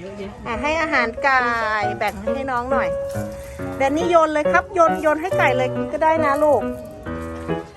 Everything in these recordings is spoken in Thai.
เยอะแยะอะให้อาหารไก่แบ่งให้น้องหน่อยแดนนี่โยนเลยครับโยนโยนให้ไก่เลยก็ได้นะลูก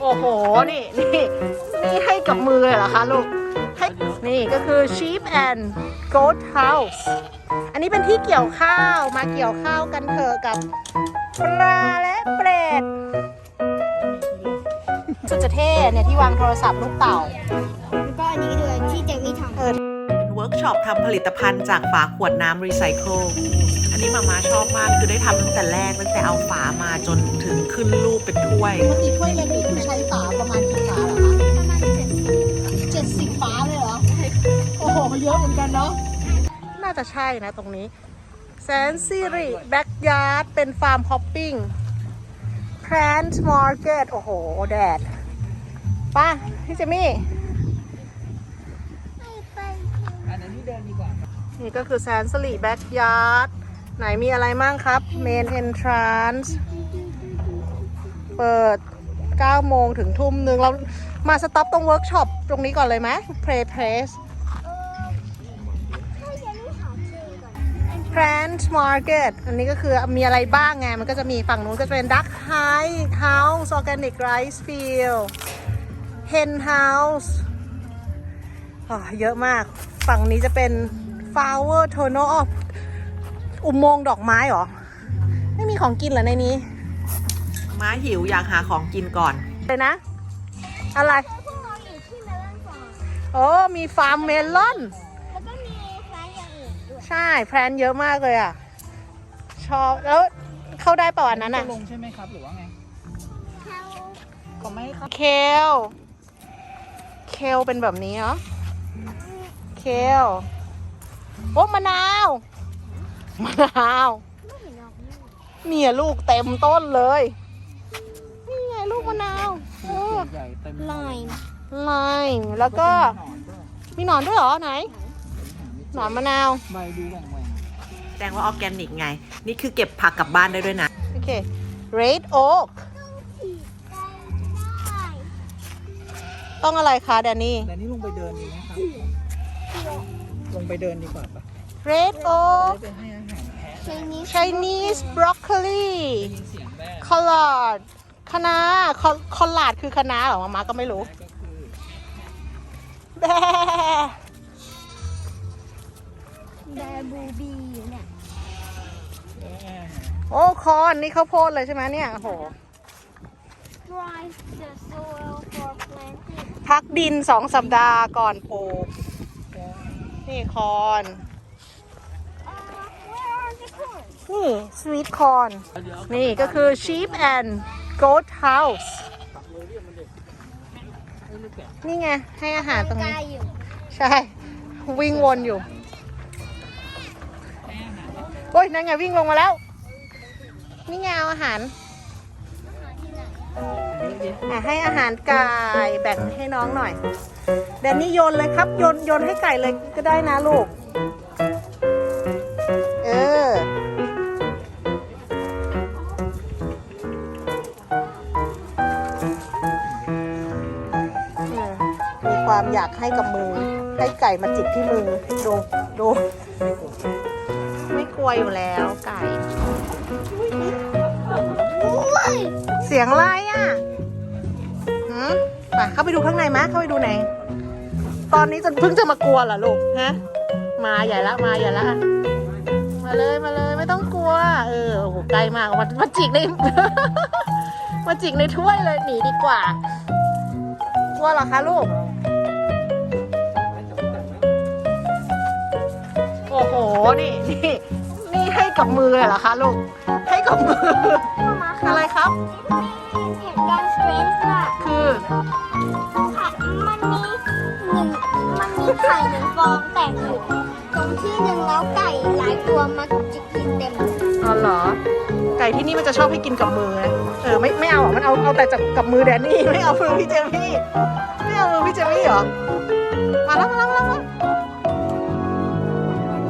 โอ้โหนี่นี่นี่ให้กับมือเลยเหรอคะลูกให้นี่ก็คือ sheep and goat house อันนี้เป็นที่เกี่ยวข้าวมาเกี่ยวข้าวกันเถอะกับปลาและเปรตสุดจะเท่เนี่ยที่วางโทรศัพท์ลูกเต่า ร์กช็อปทำผลิตภัณฑ์จากฝาขวดน้ำรีไซเคิล อันนี้มาม่าชอบมากคือได้ทำตั้งแต่แรก ตั้งแต่เอาฝามาจนถึงขึ้นรูปเป็นถ้วยปกติถ้วยเล็กนี่คือใช้ฝาประมาณกี่ฝาเหรอคะประมาณเจ็ดสิบเจ็ดสิบฝาเลยเหรอ โอ้โหเยอะเหมือนกันเนาะ น่าจะใช่นะตรงนี้ แสนซิริแบ็กยาร์ดเป็นฟาร์มฮอปปิ้งแพลนต์มาร์เก็ตโอ้โห แดดไป้าพี่เจมี่ ไป อันนั้นที่ เดินดีกว่า นี่ก็คือแซนสลีแบ็กยาร์ดไหนมีอะไรมั่งครับเมนเอนทรานส์เปิด9โมงถึงทุ่มหนึ่งเรามาสต็อปตรงเวิร์กช็อปตรงนี้ก่อนเลยไหมเพลเพรสให้เจมี่หาเจอก่อนแพลนต์มาร์เก็ตอันนี้ก็คือมีอะไรบ้างไง มันก็จะมีฝั่งนู้นก็จะเป็นดักไฮเฮาส์ออร์แกนิกไรซ์ฟิลเฮนเฮาส์เยอะมาก ฝั่งนี้จะเป็น flower tunnel อ๋ออุโมงค์ดอกไม้เหรอ ไม่มีของกินเหรอในนี้ ม้าหิวอยากหาของกินก่อน เลยนะ อะไร พวกเราอยู่ที่เมลอนฟาร์มโอ้มีฟาร์มเมลอน แล้วก็มีร้านอย่างอื่นด้วยใช่ แพลนเยอะมากเลยอะ ชอบ แล้วเข้าได้ป่ะวันนั้นจะอะลงใช่ไหมครับ หรือว่าไงเขาเขาไม่ให้เข้าเคล เคลเป็นแบบนี้เหรอเค ลโอ้มะนาวมะนาวไม่เห็นหรอกนี่เนี่ยลูกเต็มต้นเลย นี่ไงลูกมะนาวเออใหญ่ๆเต็มลอยไลม์แล้วก็เป็นหนอนด้วยมีหนอนด้วยเหรอไหน หนอนมะนาวใบดูแหว่งแหว่งแสดงว่าออร์แกนิกไง นี่คือเก็บผักกลับบ้านได้ด้วยนะ โอเค red oak ได้ต้องอะไรคะแดนนี่แต่นี่ลงไปเดินดีไหมครับ ลงไปเดินดีกว่าปะ red จะ oak ได้ไปให้อาหารแพะใช้นี้ Chinese broccoli ได้ยินเสียงแม่ collard คะน้าคอลลาดคือคะน้าเหรอมามาก็ไม่รู้ ก็คือ แบแบบูบีอยู่เนี่ยแม่โอ้คอนนี่ข้าวโพดเลยใช่ไหมเนี่ยโอ้โห dry the soil for planting พักดินสองสัปดาห์ก่อนปลูก นี่คอน นี่สวีทคอน นี่ก็คือ sheep and goat house นี่ไง ให้อาหารตรงนี้ ใช่ วิ่งวนอยู่ โอ้ย นั่นไง วิ่งลงมาแล้ว นี่ไงเอาอาหารอะให้อาหารไก่แบ่งให้น้องหน่อย แดนนี่โยนเลยครับโยนโยนให้ไก่เลยก็ได้นะลูก เออมมีความอยากให้กับมือ ให้ไก่มาจิกที่มือ ดูดู ไม่กลัวอยู่แล้วไก่ เสียงอะไรอะหืมไปเข้าไปดูข้างในมะเข้าไปดูไหน ตอนนี้จะเพิ่งจะมากลัวเหรอลูกฮะมาใหญ่ละมาใหญ่ละมาเลยมาเลยไม่ต้องกลัว เออโอ้โหไกลมากมามาจิกใน มาจิกในถ้วยเลยหนีดีกว่า กลัวเหรอคะลูก โอ้โหนี่นี่นี่ให้กับมือเลยเหรอคะลูก ให้กับมือมาค่ะอะไรครับ เหตุการณ์สเตรนจ์อะคือ หนึ่งฟองแตกอยู่ตรงที่หนึ่งแล้วไก่หลายตัวมาจะกินเต็มเลยอ๋อเหรอ ไก่ที่นี่มันจะชอบให้กินกับมือไงเออไม่ไม่เอาอะมันเอาเอาแต่จับกับมือแดนนี่ไม่เอามือพี่เจมี่ไม่เอามือพี่เจมี่เหรอมาแล้วมาแล้วมาแล้วมาแล้ว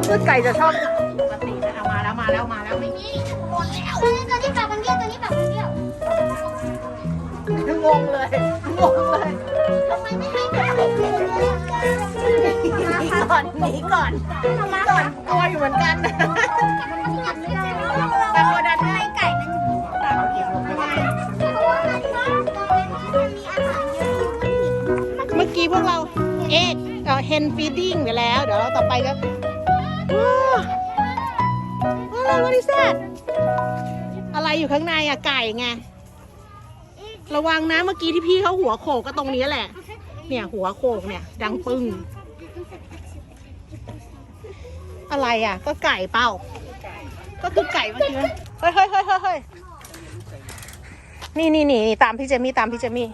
คือไก่จะชอบปกตินะเอามาแล้วมาแล้วมาแล้วไม่งี้หมดแล้วตัวนี้ตัวนี้แบบมันเดียวตัวนี้แบบมันเดียวงงเลยงงเลยทำไมไม่ให้แบบมันเดียวเลยอะ ก่อนหนีก่อนหนีก่อนกลัวอยู่เหมือนกันแต่กดันให้ไก่มันอยู่เพราะว่ามันตอนนี้มันมีอาหารเยอะอยู่มันหิวเมื่อกี้พวกเราเอ็กเฮนฟีดดิ้งไปแล้ว เดี๋ยวเราต่อไปก็ว้าวอะไรวะดิแซดอะไรอยู่ข้างในอะไก่ไงระวังนะเมื่อกี้ที่พี่เขาหัวโขกก็ตรงนี้แหละ เนี่ยหัวโขกเนี่ย ดังปึ้ง อะไรอะ ก็ไก่เป้าก็คือไก่เมื่อกี้นะเฮ้ยเฮ้ยเฮ้ยเฮ้ยเฮ้ยนี่นี่นี่นี่ตามพี่เจมี่ตามพี่เจมี่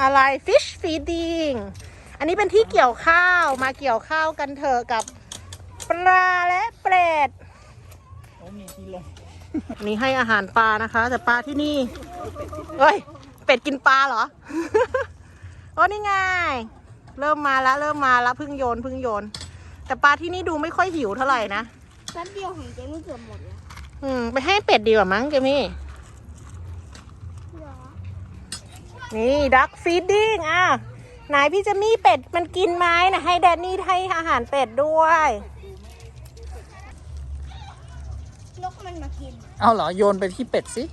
อะไร fish feeding อันนี้เป็นที่เกี่ยวข้าวมาเกี่ยวข้าวกันเถอะกับปลาและเปรตโอ้มีที่ลงนี่ให้อาหารปลานะคะ แต่ปลาที่นี่เฮ้ย เป็ดกินปลาเหรอ โอ้นี่ไง เริ่มมาแล้วเริ่มมาแล้วเพึ่งโยนเพึ่งโยน แต่ปลาที่นี่ดูไม่ค่อยหิวเท่าไหร่นะแป๊บเดียวของเจมี่เกือบหมดแล้วอืม ไปให้เป็ดดีกว่ามั้งเจมี่นี่ดักฟีดดิ้งอะไหนพี่เจะมีเป็ดมันกินไหมนะให้แดนนี่ให้อาหารเป็ดด้วย นกมันมากิน เอาเหรอ โยนไปที่เป็ดสิ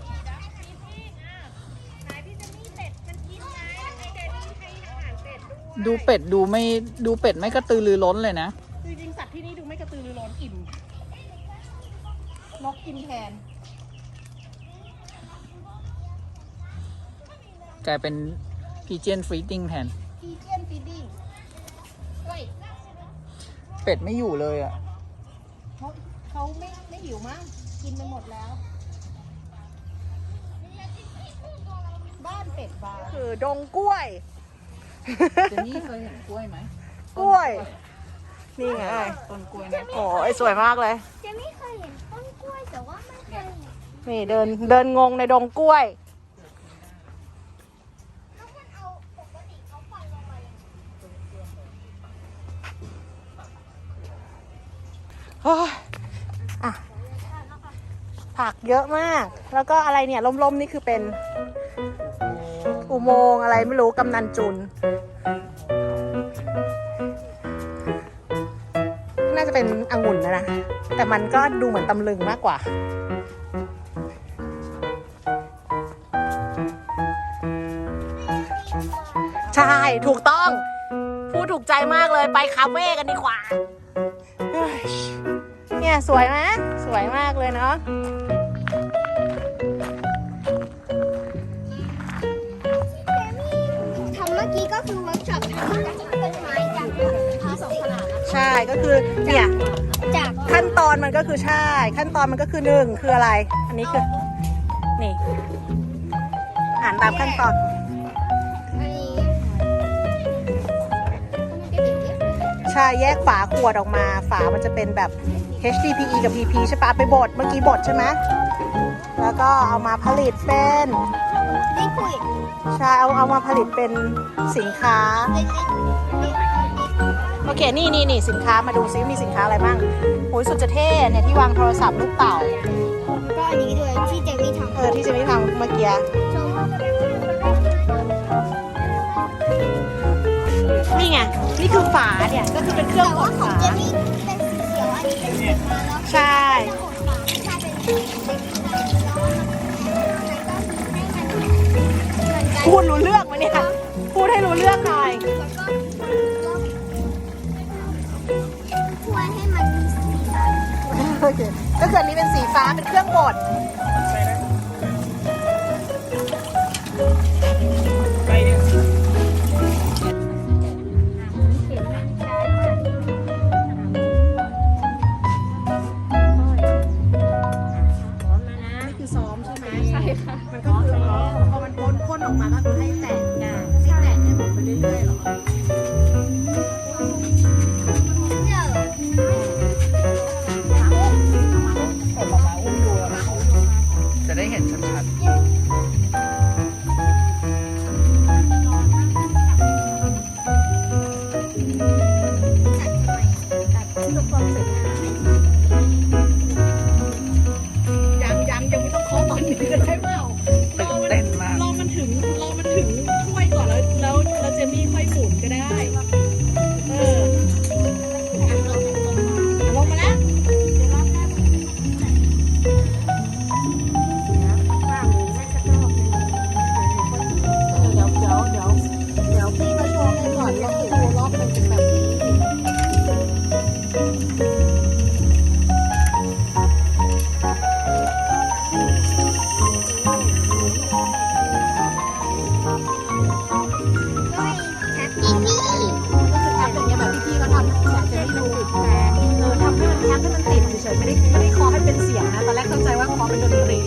ดูเป็ดดูไม่ดูเป็ดไม่กระตือรือร้นเลยนะ กระตือรือร้นอิ่มนกกินแทน กลายเป็นพีเจนฟรีติ้งแทน พีเจียนฟีดดิ้งเฮ้ยเป็ดไม่อยู่เลยอะ เขาเขาไม่ไม่หิวมั้งกินไปหมดแล้ว บ้านเป็ดบาร์คือดงกล้วย เจนี่เคยเห็นกล้วยไหม กล้วยนี่ ไงต้นกล้วยนะโอ้ยสวยมากเลย เจมี่เคยเห็นต้นกล้วยแต่ว่าไม่เคยเห็นนี่เดินเดินงงในดงกล้วย แล้วมันเอาปกติเขาฟันลงมาอย่างนี้โอ้ยอะผักเยอะมาก แล้วก็อะไรเนี่ยล่มๆนี่คือเป็น อุโมงค์อะไรไม่รู้กำนันจุน น่าจะเป็นองุ่นนะนะ แต่มันก็ดูเหมือนตำลึงมากกว่า ใช่ถูกต้อง พูดถูกใจมากเลยไปคาเฟ่กันดีกว่า เนี่ยสวยไหมสวยมากเลยเนาะทำเมื่อกี้ก็คือเวิร์กช็อปทำจากต้นไม้ ใช่ก็คือเนี่ยจากขั้นตอนมันก็คือใช่ ขั้นตอนมันก็คือหนึ่งคืออะไร อันนี้คือนี่อ่านตามขั้นตอนอันนี้ใช่แยกฝาขวดออกมา ฝามันจะเป็นแบบ HDPE กับ PP ใช่ปะไปบดเมื่อกี้บดใช่ไหมแล้วก็เอามาผลิตเป็นลิควิดใช่เอาเอามาผลิตเป็นสินค้า อเค นี่นี่นี่สินค้ามาดูซิมีสินค้าอะไรบ้างโหยสุดจะเท่เนี่ยที่วางโทรศัพท์ลูกเต่า ก็อันนี้ด้วยที่เจมี่ทำเออที่เจะไม่ทำเมื่อกี้ชมนี่ไงนี่คือฝาเนี่ยก็คือเป็นเครื่องแต่บว่าดของฝา เจมี่เป็นสีเขียวอันนี้เป็นสีฟ้าแล้วใช่จะหดฝาไม่ใช่เป็นสีเล็กๆแล้วมันก็คือให้มันเหมือนกันพูดรู้เรื่องไหมเนี่ยพูดให้รู้เรื่องหน่อย แล้วก็ โอเคก็คืออันนี้เป็นสีฟ้าเป็นเครื่องบด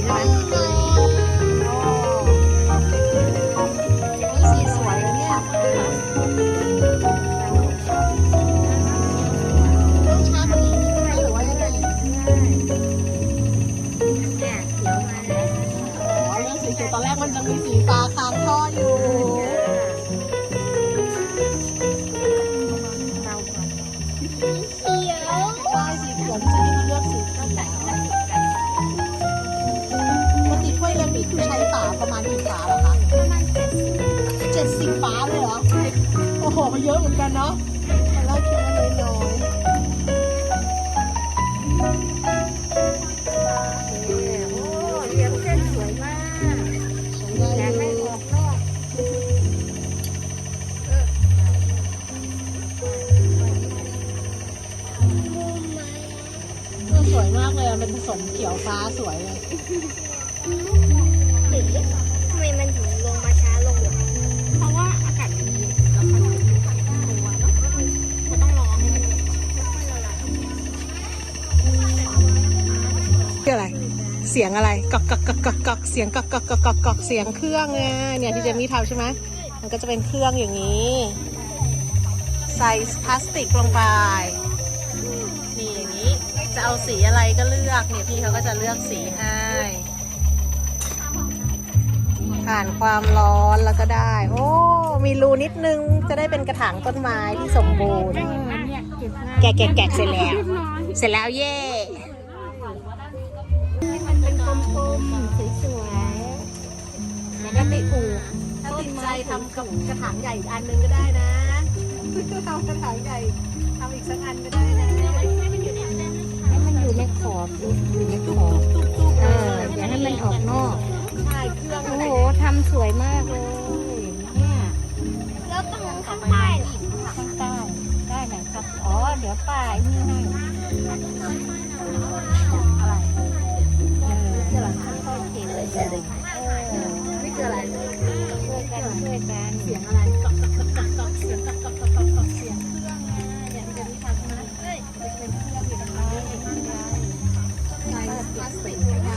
ใช่ไหม มันเยอะเหมือนกันเนาะตอนแรกคิดว่าน้อยเลี้ยงเส้นสวยมากๆสวยงามเลยมุมไหมเออสวยมากเลยอะมันผสมเขียวฟ้าสวยเลยห เสียงอะไรกอกกอกกอกกอกกอกเสียงกอกกอกกอกกอกกอกเสียงเครื่องไงเนี่ยที่เจมี่ทำใช่ไหมมันก็จะเป็นเครื่องอย่างนี้ ใส่พลาสติกลงไปนี่อย่างนี้จะเอาสีอะไรก็เลือกเนี่ยพี่เขาก็จะเลือกสีให้ผ่านความร้อนแล้วก็ได้ โอ้ มีรูนิดนึงจะได้เป็นกระถางต้นไม้ที่สมบูรณ์เนี่ยเก็บง่ายแกะแกะแกะเสร็จแล้ว เสร็จแล้วเย่ กับกระถางใหญ่อีกอันหนึงก็ได้นะทำกระถางใหญ่ทำอีกสักอันก็ได้นะให้มันอยู่ในขอบอยู่ในขอบตุ๊บตุ๊บเอออย่าให้มันออกนอกใช่เครื่องโอ้โหทำสวยมากเลยเนี่ยแล้วตรงนั้นข้างใต้ข้างใต้ได้ไหนครับอ๋อเดี๋ยวป้าไอ้นี่ให้อะไรเออเดี๋ยวค่อยๆเก็บเลยเออนี่คืออะไรช่วย กันช่วยกันเสียงอะไรกอกกอกกอกกอกเสียงกอกกอกกอกกอกเสียงเครื่องไงเนี่ยที่จะมีทำใช่ไหมเอ้ยมันเป็นเครื่องอยู่ตรงนี้ใส่พลาสติกลงไป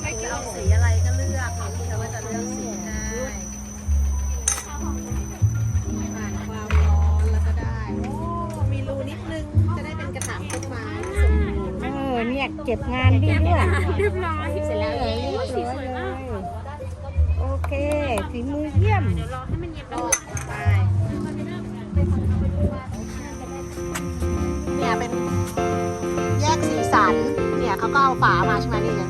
ไม่จะเอาสีอะไรก็เลือกค่ะพี่เขาก็จะเลือกสีให้ผ่านความร้อนแล้วก็ได้ โอ้มีรูนิดนึงจะได้เป็นกระถางต้นไม้สมบูรณ์เออเนี่ยเก็บงานดีด้วยเรียบร้อย ฝีมือเยี่ยมก็ไปเนี่ยเป็นแยกสีสัน เนี่ยเขาก็เอาฝามาใช่ไหมนี่ไง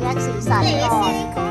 แยกสีสันแต่ก่อน